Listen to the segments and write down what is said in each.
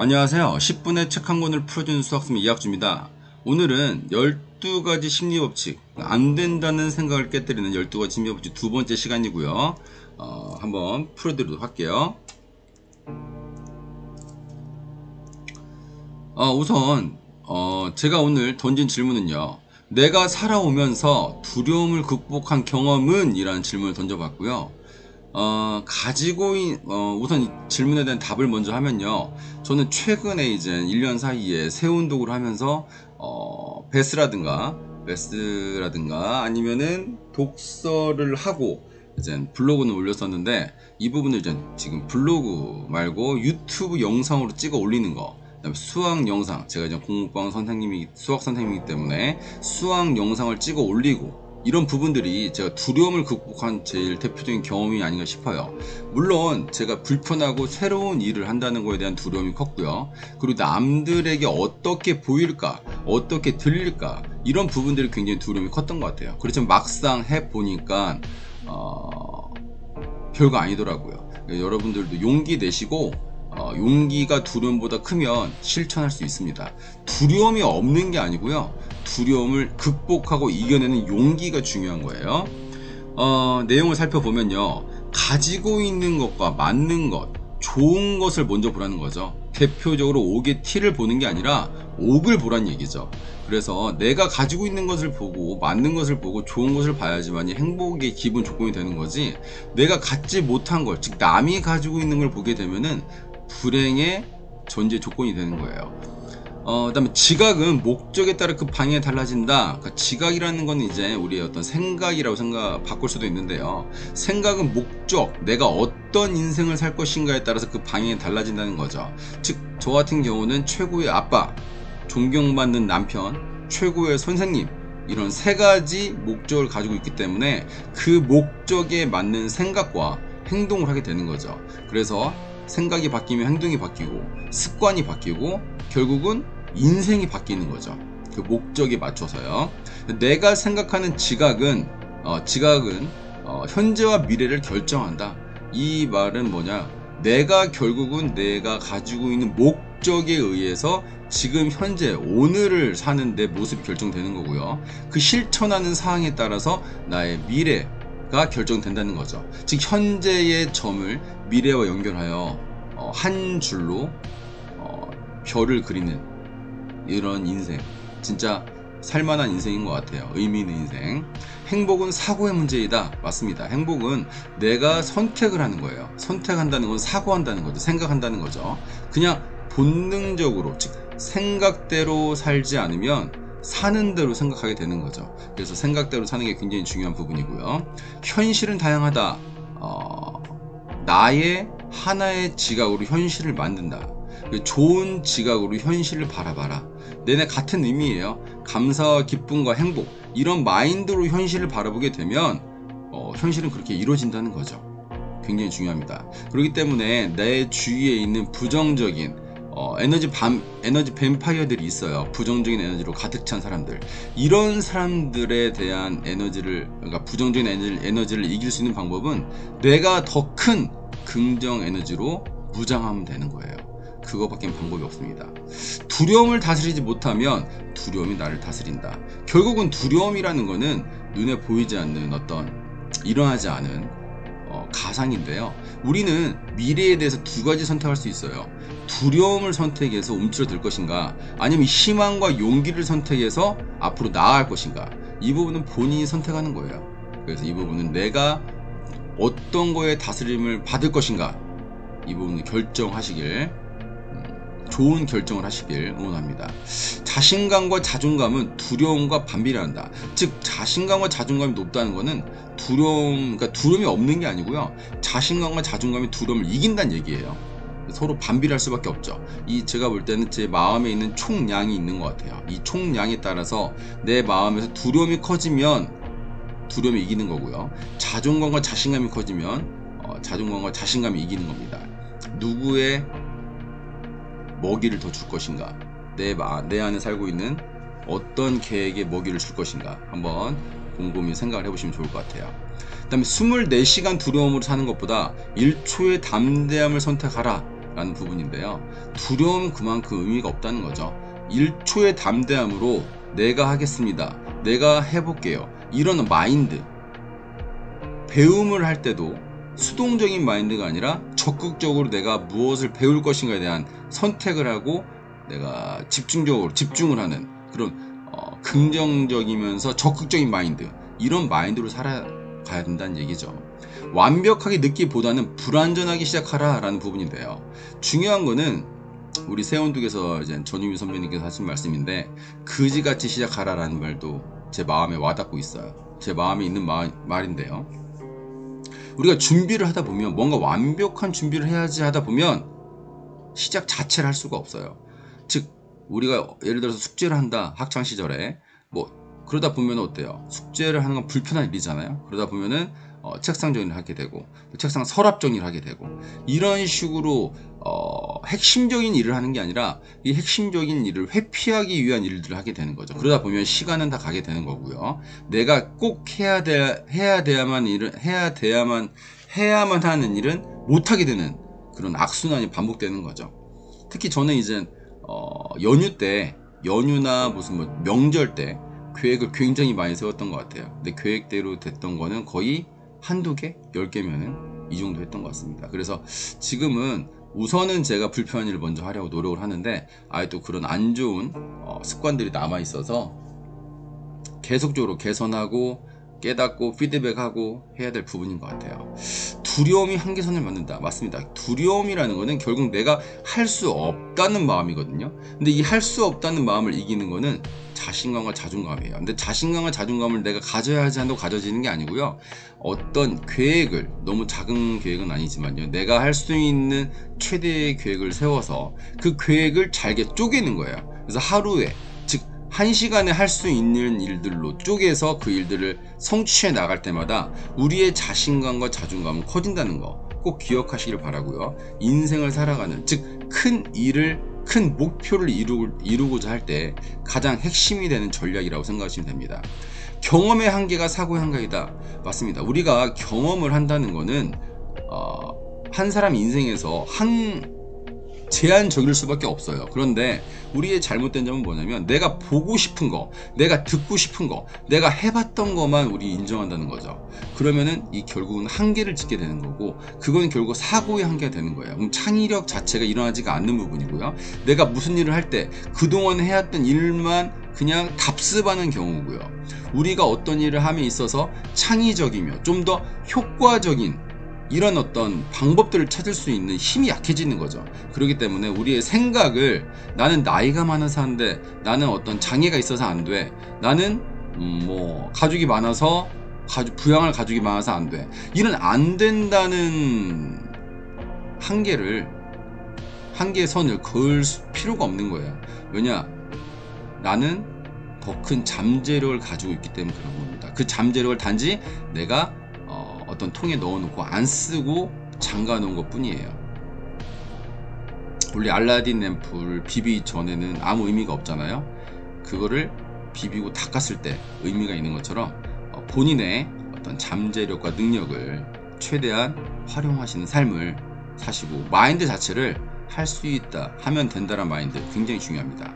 안녕하세요. 10분의 책 한 권을 풀어주는 수학습 이학주입니다. 오늘은 12가지 심리법칙, 안 된다는 생각을 깨뜨리는 12가지 심리법칙 두 번째 시간이고요. 어, 한번 풀어드리도록 할게요. 어, 우선 어, 제가 오늘 던진 질문은요. 내가 살아오면서 두려움을 극복한 경험은? 이라는 질문을 던져봤고요. 어, 가지고 있, 어, 우선 이 질문에 대한 답을 먼저 하면요. 저는 최근에 이제 1년 사이에 새 운동을 하면서, 어, 베스라든가, 베스라든가, 아니면은 독서를 하고, 이제 블로그는 올렸었는데, 이 부분을 이제 지금 블로그 말고 유튜브 영상으로 찍어 올리는 거, 그다음에 수학 영상, 제가 이제 공부방 선생님이, 수학 선생님이기 때문에 수학 영상을 찍어 올리고, 이런 부분들이 제가 두려움을 극복한 제일 대표적인 경험이 아닌가 싶어요. 물론 제가 불편하고 새로운 일을 한다는 거에 대한 두려움이 컸고요. 그리고 남들에게 어떻게 보일까, 어떻게 들릴까 이런 부분들이 굉장히 두려움이 컸던 것 같아요. 그렇지만 막상 해 보니까 어, 별거 아니더라고요. 여러분들도 용기 내시고 어, 용기가 두려움보다 크면 실천할 수 있습니다. 두려움이 없는 게 아니고요. 두려움을 극복하고 이겨내는 용기가 중요한 거예요. 어, 내용을 살펴보면요. 가지고 있는 것과 맞는 것, 좋은 것을 먼저 보라는 거죠. 대표적으로 옥의 티를 보는 게 아니라 옥을 보란 얘기죠. 그래서 내가 가지고 있는 것을 보고 맞는 것을 보고 좋은 것을 봐야지만이 행복의 기본 조건이 되는 거지. 내가 갖지 못한 걸, 즉 남이 가지고 있는 걸 보게 되면은 불행의 존재 조건이 되는 거예요. 어, 그다음에 지각은 목적에 따라 그 방향이 달라진다. 그러니까 지각이라는 건 이제 우리의 어떤 생각이라고 생각 바꿀 수도 있는데요. 생각은 목적, 내가 어떤 인생을 살 것인가에 따라서 그 방향이 달라진다는 거죠. 즉, 저 같은 경우는 최고의 아빠, 존경받는 남편, 최고의 선생님, 이런 세 가지 목적을 가지고 있기 때문에 그 목적에 맞는 생각과 행동을 하게 되는 거죠. 그래서 생각이 바뀌면 행동이 바뀌고 습관이 바뀌고 결국은 인생이 바뀌는 거죠. 그 목적에 맞춰서요. 내가 생각하는 지각은 어, 지각은 어, 현재와 미래를 결정한다. 이 말은 뭐냐? 내가 결국은 내가 가지고 있는 목적에 의해서 지금 현재 오늘을 사는 내 모습이 결정되는 거고요. 그 실천하는 사항에 따라서 나의 미래 가 결정된다는 거죠. 즉 현재의 점을 미래와 연결하여 어, 한 줄로 어, 별을 그리는 이런 인생. 진짜 살만한 인생인 것 같아요. 의미 있는 인생. 행복은 사고의 문제이다. 맞습니다. 행복은 내가 선택을 하는 거예요. 선택한다는 건 사고한다는 거죠. 생각한다는 거죠. 그냥 본능적으로, 즉, 생각대로 살지 않으면 사는 대로 생각하게 되는 거죠. 그래서 생각대로 사는 게 굉장히 중요한 부분이고요. 현실은 다양하다. 어, 나의 하나의 지각으로 현실을 만든다. 좋은 지각으로 현실을 바라봐라. 내내 같은 의미예요. 감사와 기쁨과 행복 이런 마인드로 현실을 바라보게 되면 어, 현실은 그렇게 이루어진다는 거죠. 굉장히 중요합니다. 그렇기 때문에 내 주위에 있는 부정적인 어, 에너지 밤 에너지 뱀파이어들이 있어요. 부정적인 에너지로 가득 찬 사람들. 이런 사람들에 대한 에너지를 그러니까 부정적인 에너지를, 에너지를 이길 수 있는 방법은 내가 더 큰 긍정 에너지로 무장하면 되는 거예요. 그거밖에 방법이 없습니다. 두려움을 다스리지 못하면 두려움이 나를 다스린다. 결국은 두려움이라는 거는 눈에 보이지 않는 어떤 일어나지 않은 어, 가상인데요. 우리는 미래에 대해서 두 가지 선택할 수 있어요. 두려움을 선택해서 움츠러들 것인가, 아니면 희망과 용기를 선택해서 앞으로 나아갈 것인가. 이 부분은 본인이 선택하는 거예요. 그래서 이 부분은 내가 어떤 거에 다스림을 받을 것인가, 이 부분을 결정하시길 좋은 결정을 하시길 응원합니다. 자신감과 자존감은 두려움과 반비례한다. 즉 자신감과 자존감이 높다는 것은 두려움, 그러니까 두려움이 없는 게 아니고요. 자신감과 자존감이 두려움을 이긴다는 얘기예요. 서로 반비례할 수밖에 없죠. 이 제가 볼 때는 제 마음에 있는 총량이 있는 것 같아요. 이 총량에 따라서 내 마음에서 두려움이 커지면 두려움이 이기는 거고요. 자존감과 자신감이 커지면 어, 자존감과 자신감이 이기는 겁니다. 누구의 먹이를 더 줄 것인가 내, 내 안에 살고 있는 어떤 계획에 먹이를 줄 것인가 한번 곰곰이 생각을 해보시면 좋을 것 같아요 그 다음에 24시간 두려움으로 사는 것보다 1초의 담대함을 선택하라 라는 부분인데요. 두려움 그만큼 의미가 없다는 거죠. 1초의 담대함으로 내가 하겠습니다. 내가 해볼게요. 이런 마인드. 배움을 할 때도 수동적인 마인드가 아니라 적극적으로 내가 무엇을 배울 것인가에 대한 선택을 하고 내가 집중적으로 집중을 하는 그런 어, 긍정적이면서 적극적인 마인드 이런 마인드로 살아가야 된다는 얘기죠. 완벽하게 늦기보다는 불완전하게 시작하라라는 부분인데요. 중요한 거는 우리 세원독에서 이제 전유미 선배님께서 하신 말씀인데 그지같이 시작하라라는 말도 제 마음에 와닿고 있어요. 제 마음에 있는 마- 말인데요. 우리가 준비를 하다 보면 뭔가 완벽한 준비를 해야지 하다 보면 시작 자체를 할 수가 없어요. 즉 우리가 예를 들어서 숙제를 한다 학창 시절에 뭐 그러다 보면 어때요? 숙제를 하는 건 불편한 일이잖아요. 그러다 보면은 어, 책상 정리를 하게 되고 책상 서랍 정리를 하게 되고 이런 식으로 어, 핵심적인 일을 하는 게 아니라 이 핵심적인 일을 회피하기 위한 일들을 하게 되는 거죠. 그러다 보면 시간은 다 가게 되는 거고요. 내가 꼭 해야 돼 해야 돼야만 일을 해야 돼야만 해야만 하는 일은 못 하게 되는 그런 악순환이 반복되는 거죠. 특히 저는 이제 어, 연휴 때 연휴나 무슨 뭐 명절 때 계획을 굉장히 많이 세웠던 것 같아요. 근데 계획대로 됐던 거는 거의 한두 개, 열 개면은 이 정도 했던 것 같습니다. 그래서 지금은 우선은 제가 불편한 일을 먼저 하려고 노력을 하는데 아예 또 그런 안 좋은 어, 습관들이 남아 있어서 계속적으로 개선하고 깨닫고 피드백하고 해야 될 부분인 것 같아요. 두려움이 한계선을 맞는다. 맞습니다. 두려움이라는 거는 결국 내가 할 수 없다는 마음이거든요. 근데 이 할 수 없다는 마음을 이기는 거는 자신감과 자존감이에요. 근데 자신감과 자존감을 내가 가져야지 한다고 가져지는 게 아니고요. 어떤 계획을, 너무 작은 계획은 아니지만요. 내가 할 수 있는 최대의 계획을 세워서 그 계획을 잘게 쪼개는 거예요. 그래서 하루에, 즉, 한 시간에 할 수 있는 일들로 쪼개서 그 일들을 성취해 나갈 때마다 우리의 자신감과 자존감은 커진다는 거 꼭 기억하시길 바라고요. 인생을 살아가는 즉 큰 일을 큰 목표를 이루, 이루고자 할 때 가장 핵심이 되는 전략이라고 생각하시면 됩니다. 경험의 한계가 사고의 한계이다. 맞습니다. 우리가 경험을 한다는 거는 어, 한 사람 인생에서 한 제한적일 수밖에 없어요. 그런데 우리의 잘못된 점은 뭐냐면 내가 보고 싶은 거, 내가 듣고 싶은 거, 내가 해봤던 것만 우리 인정한다는 거죠. 그러면은 이 결국은 한계를 짓게 되는 거고 그건 결국 사고의 한계가 되는 거예요. 그럼 창의력 자체가 일어나지가 않는 부분이고요. 내가 무슨 일을 할 때 그동안 해왔던 일만 그냥 답습하는 경우고요. 우리가 어떤 일을 함에 있어서 창의적이며 좀 더 효과적인 이런 어떤 방법들을 찾을 수 있는 힘이 약해지는 거죠. 그렇기 때문에 우리의 생각을 나는 나이가 많아서 사는데 나는 어떤 장애가 있어서 안 돼. 나는 음, 뭐 가족이 많아서 가족 부양할 가족이 많아서 안 돼. 이런 안 된다는 한계를 한계의 선을 그을 수- 필요가 없는 거예요. 왜냐? 나는 더 큰 잠재력을 가지고 있기 때문에 그런 겁니다. 그 잠재력을 단지 내가 어, 어떤 통에 넣어놓고 안 쓰고 잠가 놓은 것 뿐이에요. 원래 알라딘 램프를 비비기 전에는 아무 의미가 없잖아요. 그거를 비비고 닦았을 때 의미가 있는 것처럼 어, 본인의 어떤 잠재력과 능력을 최대한 활용하시는 삶을 사시고 마인드 자체를 할 수 있다 하면 된다는 마인드 굉장히 중요합니다.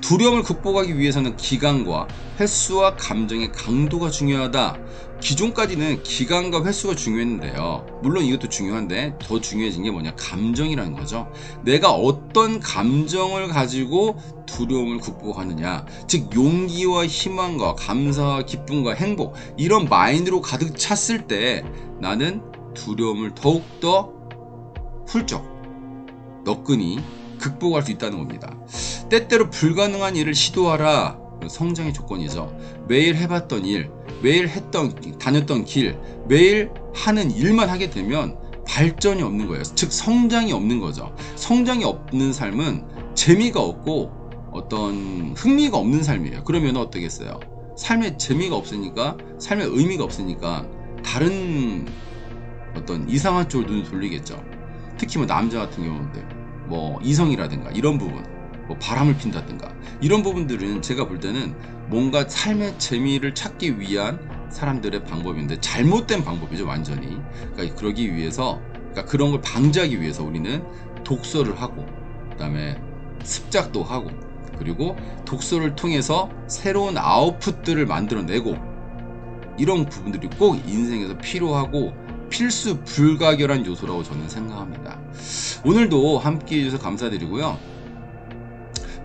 두려움을 극복하기 위해서는 기간과 횟수와 감정의 강도가 중요하다. 기존까지는 기간과 횟수가 중요했는데요. 물론 이것도 중요한데 더 중요해진 게 뭐냐? 감정이라는 거죠. 내가 어떤 감정을 가지고 두려움을 극복하느냐. 즉, 용기와 희망과 감사와 기쁨과 행복, 이런 마인드로 가득 찼을 때 나는 두려움을 더욱 더 훌쩍 너끈히 극복할 수 있다는 겁니다. 때때로 불가능한 일을 시도하라. 성장의 조건이죠. 매일 해봤던 일, 매일 했던, 다녔던 길, 매일 하는 일만 하게 되면 발전이 없는 거예요. 즉, 성장이 없는 거죠. 성장이 없는 삶은 재미가 없고 어떤 흥미가 없는 삶이에요. 그러면 어떻겠어요? 삶에 재미가 없으니까, 삶에 의미가 없으니까 다른 어떤 이상한 쪽으로 눈을 돌리겠죠. 특히 뭐 남자 같은 경우인데 뭐 이성이라든가 이런 부분 뭐 바람을 핀다든가 이런 부분들은 제가 볼 때는 뭔가 삶의 재미를 찾기 위한 사람들의 방법인데 잘못된 방법이죠 완전히. 그러니까 그러기 위해서 그러니까 그런 걸 방지하기 위해서 우리는 독서를 하고 그 다음에 습작도 하고 그리고 독서를 통해서 새로운 아웃풋들을 만들어내고 이런 부분들이 꼭 인생에서 필요하고 필수 불가결한 요소라고 저는 생각합니다. 오늘도 함께 해주셔서 감사드리고요.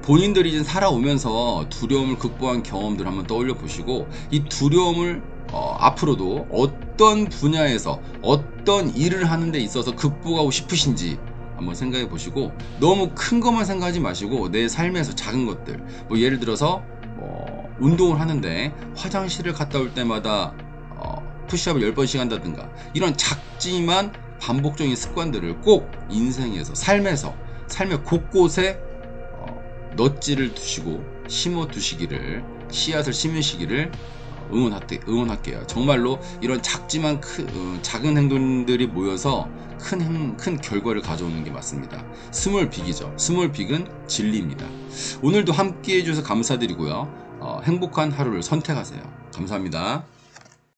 본인들이 살아오면서 두려움을 극복한 경험들 한번 떠올려 보시고 이 두려움을 어, 앞으로도 어떤 분야에서 어떤 일을 하는 데 있어서 극복하고 싶으신지 한번 생각해 보시고 너무 큰 것만 생각하지 마시고 내 삶에서 작은 것들 뭐 예를 들어서 뭐 운동을 하는데 화장실을 갔다 올 때마다 어, 푸시업을 10번씩 한다든가 이런 작지만 반복적인 습관들을 꼭 인생에서 삶에서 삶의 곳곳에 어, 넛지를 두시고 심어 두시기를 씨앗을 심으시기를 응원할게, 응원할게요. 정말로 이런 작지만 큰, 어, 작은 행동들이 모여서 큰, 행- 큰 결과를 가져오는 게 맞습니다. 스몰 빅이죠. 스몰 빅은 진리입니다. 오늘도 함께 해주셔서 감사드리고요. 어, 행복한 하루를 선택하세요. 감사합니다.